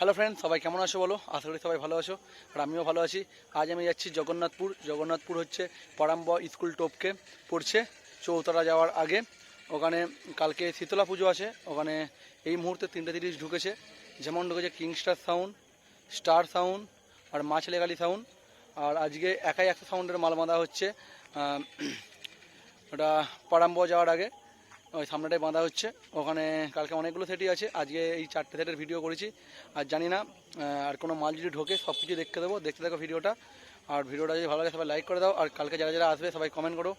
Hello friend সবাই কেমন আছো বলো? আশা করি সবাই ভালো আছো, আর আমিও ভালো আছি। আজ আমি যাচ্ছি জগন্নাথপুর। জগন্নাথপুর হচ্ছে পারাম্ব স্কুল টোপকে পড়ছে চৌতারা যাওয়ার আগে। ওখানে কালকে শীতলা পুজো আছে। ওখানে এই মুহূর্তে তিনটে তিরিশ ঢুকেছে। যেমন ঢুকেছে কিংস্টার সাউন্ড স্টার সাউন্ড আর মাছ লেগালি সাউন্ড আর আজকে একাই একশো সাউন্ডের মাল বাঁধা হচ্ছে ওটা পারাম্ব যাওয়ার আগে। ওই সামনেটাই বাঁধা হচ্ছে। ওখানে কালকে অনেকগুলো সেটই আছে। আজকে এই চারটে সেটের ভিডিও করেছি। আর জানি না আর কোনো মাল যদি ঢোকে সব কিছু দেখতে দেবো। দেখতে থাকো ভিডিওটা আর ভিডিওটা যদি ভালো লাগে সবাই লাইক করে দাও। আর কালকে যারা যারা আসবে সবাই কমেন্ট করো।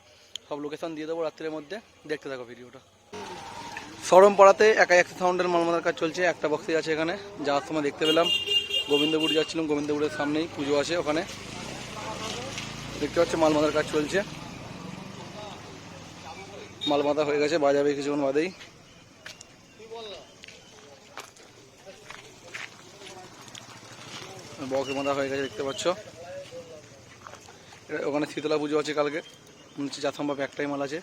সব লোকেশন দিয়ে দেবো রাত্রের মধ্যে। দেখতে থাকো ভিডিওটা সরম পাড়াতে একা একশো সাউন্ডের মালমাদার কাজ চলছে। একটা বক্সই আছে এখানে। যাওয়ার সময় দেখতে পেলাম। গোবিন্দপুর যাচ্ছিলাম। গোবিন্দপুরের সামনেই পুজো আছে ওখানে। দেখতে পাচ্ছি মালমাদার কাজ চলছে। মাল বাঁধা হয়ে গেছে, বাজাবে কিছুক্ষণ বাদেই। বক্স বাঁধা হয়ে গেছে, দেখতে পাচ্ছ। ওখানে শীতলা পুজো আছে কালকে। হচ্ছে সম্ভব একটাই মাল আছে।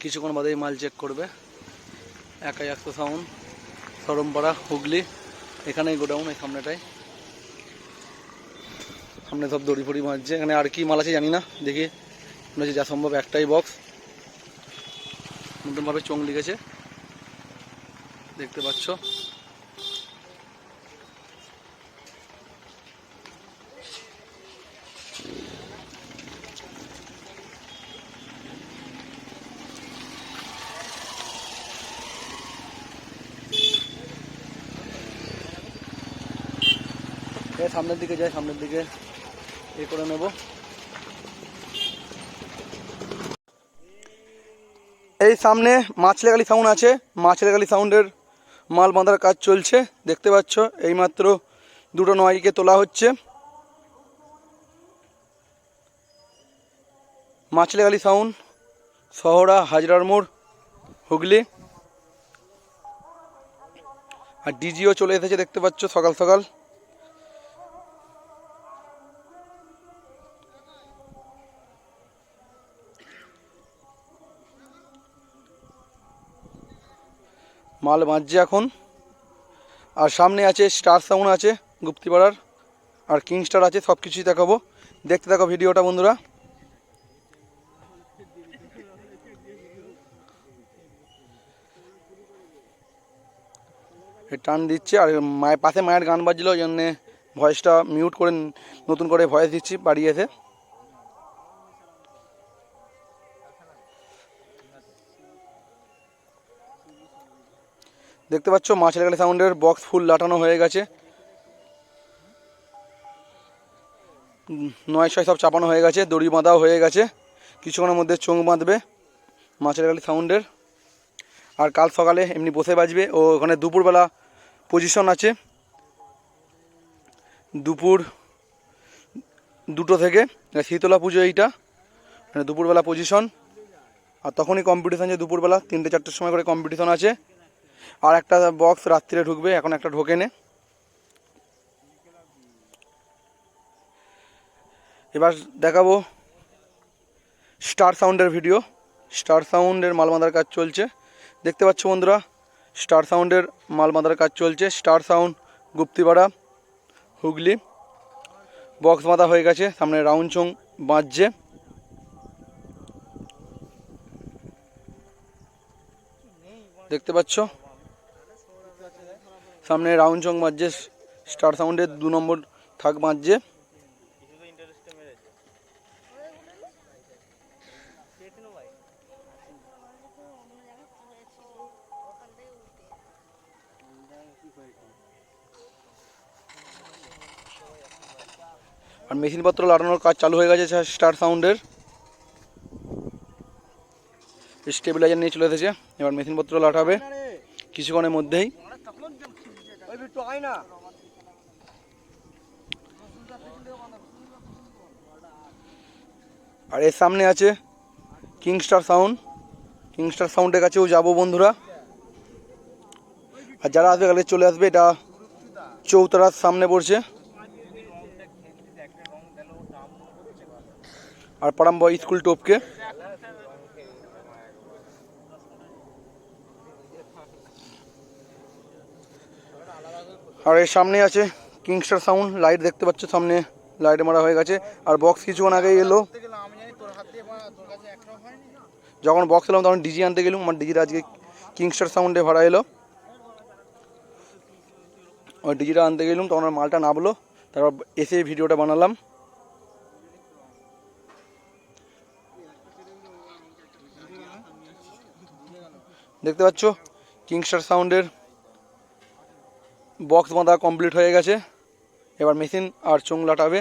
কিছুক্ষণ বাদেই মাল চেক করবে। একাই একশো সাউন্ড সরমপাড়া, হুগলি, এখানেই গোডাউন এই সামনেটায় সামনে সব দড়ি ফড়ি মারছে এখানে আর কি মাল আছে জানি না। দেখি। মনে হচ্ছে যা সম্ভব একটাই বক্স নতুনভাবে চোং লিখেছে। দেখতে পাচ্ছ। সামনের দিকে যায়, সামনের দিকে। করে নেব। এই সামনে মাছ লেগালি সাউন্ড আছে। মাছ লেগালি সাউন্ডের মাল বাঁধার কাজ চলছে। দেখতে পাচ্ছ, এইমাত্র দুটো নয়কে তোলা হচ্ছে। মাছ লেগালি সাউন্ড শহরা, হাজরার মোড়, হুগলি। আর ডিজিও চলে এসেছে, দেখতে পাচ্ছ, সকাল সকাল। মাল বাঁধছে এখন। আর সামনে আছে স্টার সাউন্ড আছে, গুপ্তিপাড়ার। আর কিং স্টার আছে সব কিছুই দেখাবো। দেখতে থাকো ভিডিওটা বন্ধুরা। টান দিচ্ছে, আর মায়ের পাশে মায়ের গান বাজছিল, ওই জন্যে ভয়েসটা মিউট করে, নতুন করে ভয়েস দিচ্ছি বাড়ি এসে। দেখতে পাচ্ছ মাছের গালি সাউন্ডের বক্স ফুল লাটানো হয়ে গেছে। নয় ছয় সব চাপানো হয়ে গেছে, দড়ি বাঁধাও হয়ে গেছে। কিছুক্ষণের মধ্যে চোখ বাঁধবে মাছের গালি সাউন্ডের। আর কাল সকালে এমনি বসে বাজবে, ও ওখানে দুপুরবেলা পজিশন আছে। দুপুর দুটো থেকে শীতলা পুজো এইটা মানে দুপুরবেলা পজিশন আর তখনই কম্পিটিশন যে দুপুরবেলা, তিনটে চারটের সময় করে কম্পিটিশন আছে। আর একটা বক্স রাত্রিরে ঢুকবে, এখন একটা ঢোকে নে। এবার দেখাবো স্টার সাউন্ডের ভিডিও স্টার সাউন্ডের মাল বাঁধার কাজ চলছে। দেখতে পাচ্ছ বন্ধুরা স্টার সাউন্ডের মাল বাঁধার কাজ চলছে। Star sound Guptipara, Hooghly. Box বাঁধা হয়ে গেছে, সামনে রাউন্ড চং বাঁধছে। দেখতে পাচ্ছ? সামনে রাউন্ড চং বাজছে, স্টার সাউন্ডের দু নম্বর থাক বাজছে। আর মেশিনপত্র লাগানোর কাজ চালু হয়ে গেছে স্টার সাউন্ডের। স্টেবিলাইজার নিয়ে চলে এসেছে, এবার মেশিনপত্র লাটাবে কিছুক্ষণের মধ্যেই। আর এর সামনে আছে কিংস্টার সাউন্ড কিংস্টার সাউন্ডের কাছেও যাব বন্ধুরা। আর যারা আসবে কালকে চলে আসবে, এটা চৌতারার সামনে পড়ছে। আর পারাম্ব স্কুল টোপকে। আর এর সামনে আছে কিংস্টার সাউন্ড লাইট দেখতে পাচ্ছ সামনে লাইট মারা হয়ে গেছে। আর বক্স কিছুক্ষণ আগে এলো। যখন বক্স এলাম তখন ডিজি আনতে গেলাম, আমার ডিজিটা আজকে কিংস্টার সাউন্ডে ভাড়া এলো। ওই ডিজিটা আনতে গেলাম, তখন মালটা নামলো তারপর এসে ভিডিওটা বানালাম। দেখতে পাচ্ছ কিংস্টার সাউন্ডের বক্স বাঁধা কমপ্লিট হয়ে গেছে। এবার মেশিন আর চোং লাটাবে।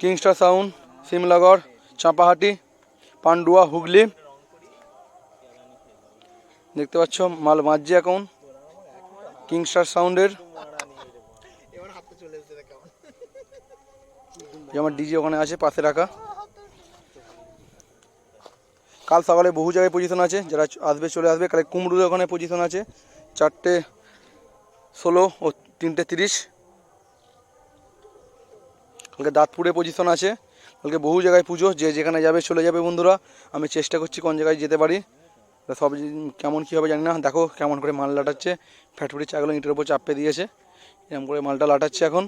Kingstar sound Simlagarh Champahati Pandua Hooghly. দেখতে পাচ্ছ মাল বাজছে এখন। কিংস্টার সাউন্ডের। আমার ডিজি ওখানে আছে পাশে রাখা। কাল সকালে বহু জায়গায় পজিশন আছে, যারা আসবে, চলে আসবে। কালে কুমড়ুর ওখানে পজিশন আছে। চারটে ষোলো ও তিনটে তিরিশ। কালকে দাঁতপুরে পজিশন আছে। কালকে বহু জায়গায় পুজো, যে যেখানে যাবে, চলে যাবে বন্ধুরা। আমি চেষ্টা করছি কোন জায়গায় যেতে পারি। সব কেমন কী হবে জানি না। দেখো কেমন করে মাল লাটাচ্ছে। ফ্যাটফুটি চাগুলো ইটের উপর চাপে দিয়েছে। এরকম করে মালটা লাটাচ্ছে এখন।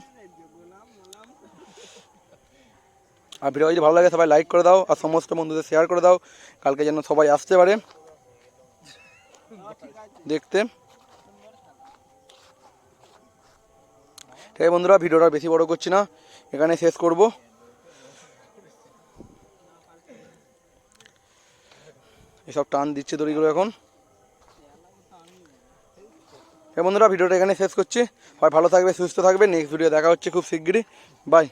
আর ভিডিও যদি ভালো লাগে সবাই লাইক করে দাও আর সমস্ত বন্ধুদের শেয়ার করে দাও। কালকে যেন সবাই আসতে পারে। দেখতে। ঠিক বন্ধুরা, ভিডিওটা বেশি বড় করছি না। এখানে শেষ করব। এসব টান দিচ্ছে দড়িগুলো এখন। এই বন্ধুরা, ভিডিওটা এখানে শেষ করছি। হয় ভালো থাকবে, সুস্থ থাকবে। নেক্সট ভিডিও দেখা হচ্ছে খুব শিগগিরই। বাই